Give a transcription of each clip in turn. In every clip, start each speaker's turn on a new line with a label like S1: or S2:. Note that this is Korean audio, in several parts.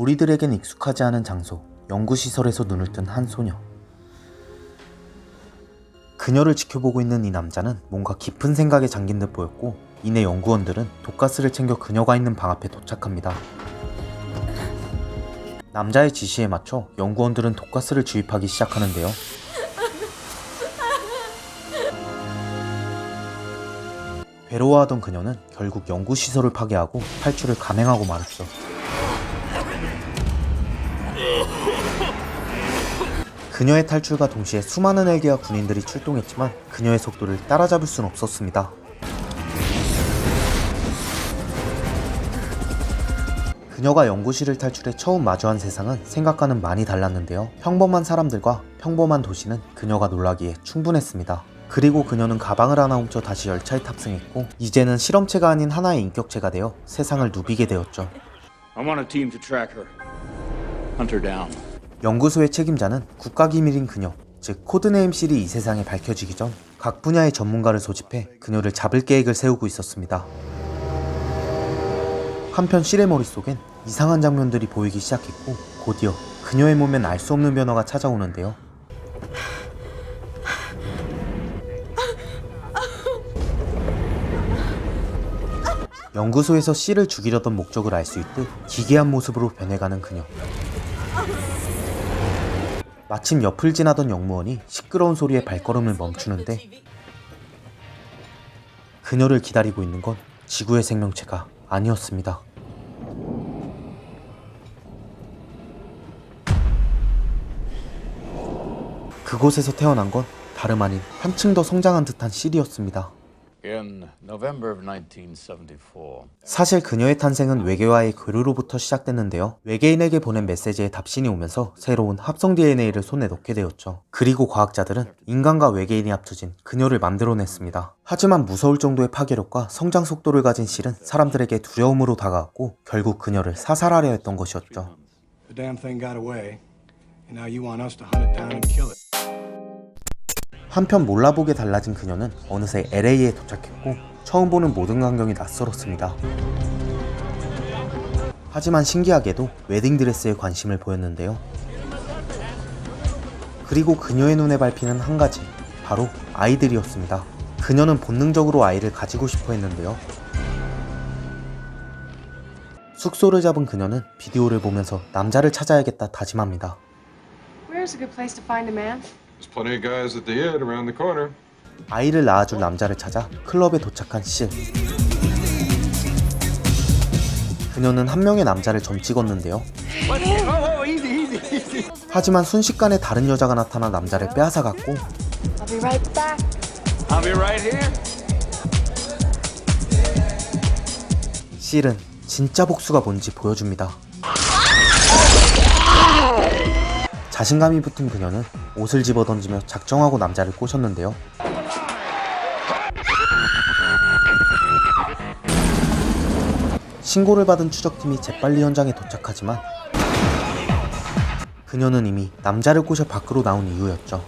S1: 우리들에겐 익숙하지 않은 장소, 연구시설에서 눈을 뜬 한 소녀. 그녀를 지켜보고 있는 이 남자는 뭔가 깊은 생각에 잠긴 듯 보였고, 이내 연구원들은 독가스를 챙겨 그녀가 있는 방 앞에 도착합니다. 남자의 지시에 맞춰 연구원들은 독가스를 주입하기 시작하는데요. 괴로워하던 그녀는 결국 연구시설을 파괴하고 탈출을 감행하고 말았죠. 그녀의 탈출과 동시에 수많은 헬기와 군인들이 출동했지만 그녀의 속도를 따라잡을 순 없었습니다. 그녀가 연구실을 탈출해 처음 마주한 세상은 생각과는 많이 달랐는데요. 평범한 사람들과 평범한 도시는 그녀가 놀라기에 충분했습니다. 그리고 그녀는 가방을 하나 훔쳐 다시 열차에 탑승했고 이제는 실험체가 아닌 하나의 인격체가 되어 세상을 누비게 되었죠.
S2: I want a team to track her. Hunt her down.
S1: 연구소의 책임자는 국가기밀인 그녀, 즉 코드네임 실이 이 세상에 밝혀지기 전 각 분야의 전문가를 소집해 그녀를 잡을 계획을 세우고 있었습니다. 한편 실의 머릿속엔 이상한 장면들이 보이기 시작했고 곧이어 그녀의 몸엔 알 수 없는 변화가 찾아오는데요. 연구소에서 씨를 죽이려던 목적을 알 수 있듯 기괴한 모습으로 변해가는 그녀. 마침 옆을 지나던 영무원이 시끄러운 소리에 발걸음을 멈추는데 그녀를 기다리고 있는 건 지구의 생명체가 아니었습니다. 그곳에서 태어난 건 다름 아닌 한층 더 성장한 듯한 실이었습니다.
S2: In November of 1974,
S1: 사실 그녀의 탄생은 외계와의 교류로부터 시작됐는데요. 외계인에게 보낸 메시지에 답신이 오면서 새로운 합성 DNA를 손에 넣게 되었죠. 그리고 과학자들은 인간과 외계인이 합쳐진 그녀를 만들어냈습니다. 하지만 무서울 정도의 파괴력과 성장 속도를 가진 실은 사람들에게 두려움으로 다가왔고 결국 그녀를 사살하려 했던 것이었죠.
S3: The damn thing got away, and now you want us to hunt it down and kill it.
S1: 한편 몰라보게 달라진 그녀는 어느새 LA에 도착했고 처음 보는 모든 광경이 낯설었습니다. 하지만 신기하게도 웨딩드레스에 관심을 보였는데요. 그리고 그녀의 눈에 밟히는 한 가지, 바로 아이들이었습니다. 그녀는 본능적으로 아이를 가지고 싶어 했는데요. 숙소를 잡은 그녀는 비디오를 보면서 남자를 찾아야겠다 다짐합니다.
S4: Where's a good place to find a man?
S5: There's plenty of guys at the inn around the corner.
S1: 아이를 낳아줄 남자를 찾아 클럽에 도착한 실. 그녀는 한 명의 남자를 점 찍었는데요. 하지만 순식간에 다른 여자가 나타나 남자를 빼앗아갔고
S4: I'll be right back.
S2: I'll be right here.
S1: 실은 진짜 복수가 뭔지 보여줍니다. 자신감이 붙은 그녀는 옷을 집어 던지며 작정하고 남자를 꼬셨는데요. 신고를 받은 추적팀이 재빨리 현장에 도착하지만 그녀는 이미 남자를 꼬셔 밖으로 나온 이유였죠.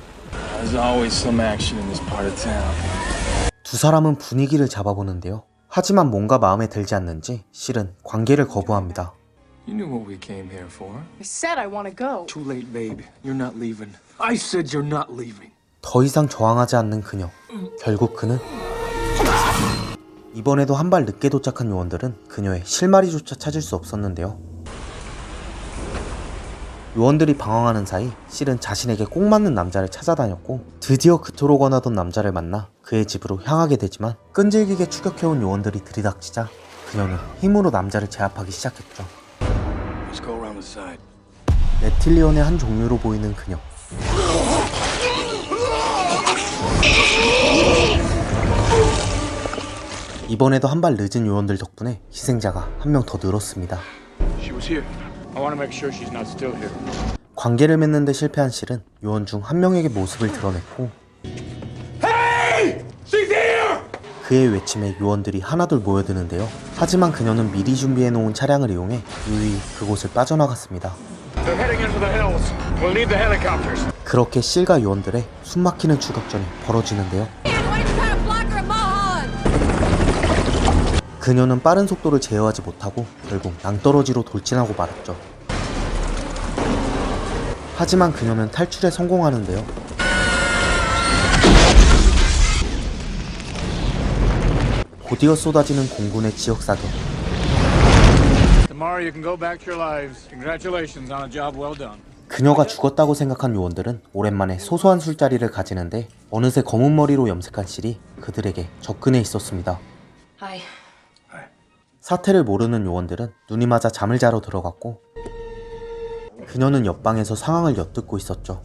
S1: 두 사람은 분위기를 잡아보는데요. 하지만 뭔가 마음에 들지 않는지 실은 관계를 거부합니다.
S3: You knew what we came here for.
S4: I said I want to go.
S3: Too late, babe. You're not leaving. I said you're not leaving.
S1: 더 이상 저항하지 않는 그녀. 결국 그는 이번에도 한 발 늦게 도착한 요원들은 그녀의 실마리조차 찾을 수 없었는데요. 요원들이 방황하는 사이 실은 자신에게 꼭 맞는 남자를 찾아다녔고 드디어 그토록 원하던 남자를 만나 그의 집으로 향하게 되지만 끈질기게 추격해온 요원들이 들이닥치자 그녀는 힘으로 남자를 제압하기 시작했죠.
S3: Let's go around the side.
S1: 레틸리온의 한 종류로 보이는 그녀. 이번에도 한 발 늦은 요원들 덕분에 희생자가 한 명 더 늘었습니다.
S2: She was here. I want to make sure she's not still here.
S1: 관계를 맺는 데 실패한 실은 요원 중 한 명에게 모습을 드러냈고 그의 외침에 요원들이 하나둘 모여드는데요. 하지만 그녀는 미리 준비해 놓은 차량을 이용해 유유히 그곳을 빠져나갔습니다. 그렇게 실과 요원들의 숨막히는 추격전이 벌어지는데요. 그녀는 빠른 속도를 제어하지 못하고 결국 낭떠러지로 돌진하고 말았죠. 하지만 그녀는 탈출에 성공하는데요. 곧이어 쏟아지는 공군의 지역 사격.
S3: Tomorrow you can go back to your lives. Congratulations on a job well done.
S1: 그녀가 죽었다고 생각한 요원들은 오랜만에 소소한 술자리를 가지는데 어느새 검은 머리로 염색한 실이 그들에게 접근해 있었습니다.
S4: Hi.
S1: 사태를 모르는 요원들은 눈이 맞아 잠을 자러 들어갔고 그녀는 옆방에서 상황을 엿듣고 있었죠.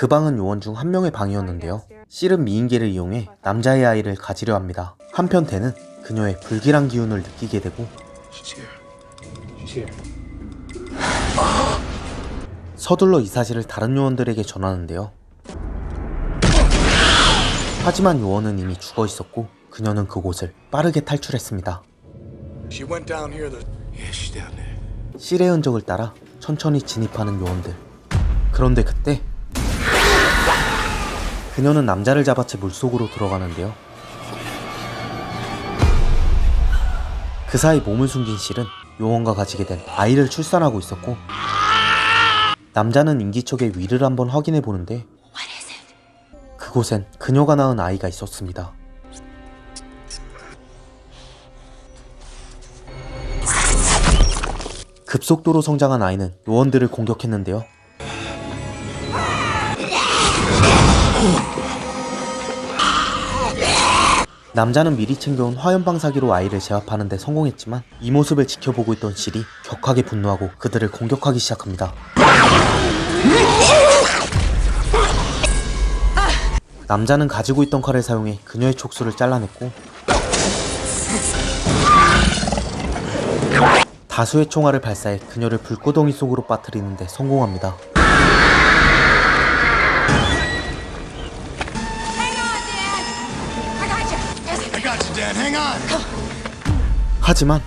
S1: 그 방은 요원 중 한 명의 방이었는데요. 실은 미인계를 이용해 남자의 아이를 가지려 합니다. 한편 대는 그녀의 불길한 기운을 느끼게 되고 서둘러 이 사실을 다른 요원들에게 전하는데요. 하지만 요원은 이미 죽어 있었고 그녀는 그곳을 빠르게 탈출했습니다. 실의 흔적을 따라 천천히 진입하는 요원들. 그런데 그때 그녀는 남자를 잡아 채 물속으로 들어가는데요. 그 사이 몸을 숨긴 실은 요원과 가지게 된 아이를 출산하고 있었고 남자는 인기척의 위를 한번 확인해 보는데 그곳엔 그녀가 낳은 아이가 있었습니다. 급속도로 성장한 아이는 요원들을 공격했는데요. 남자는 미리 챙겨온 화염방사기로 아이를 제압하는 데 성공했지만 이 모습을 지켜보고 있던 실이 격하게 분노하고 그들을 공격하기 시작합니다. 남자는 가지고 있던 칼을 사용해 그녀의 촉수를 잘라냈고 다수의 총알을 발사해 그녀를 불구덩이 속으로 빠뜨리는데 성공합니다. 하지만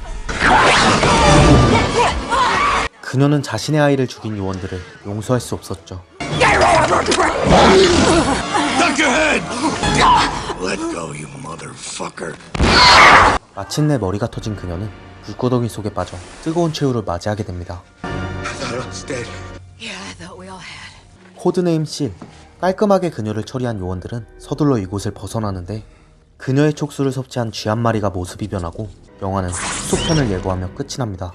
S1: 그녀는 자신의 아이를 죽인 요원들을 용서할 수 없었죠.
S3: Duck your head. Let go, you motherfucker.
S1: 마침내 머리가 터진 그녀는 불구덩이 속에 빠져 뜨거운 최후를 맞이하게 됩니다.
S3: Thought I was dead.
S4: Yeah, I thought we all had.
S1: 코드네임 실 깔끔하게 그녀를 처리한 요원들은 서둘러 이곳을 벗어나는데 그녀의 촉수를 섭취한 쥐 한 마리가 모습이 변하고 영화는 속편을 예고하며 끝이 납니다.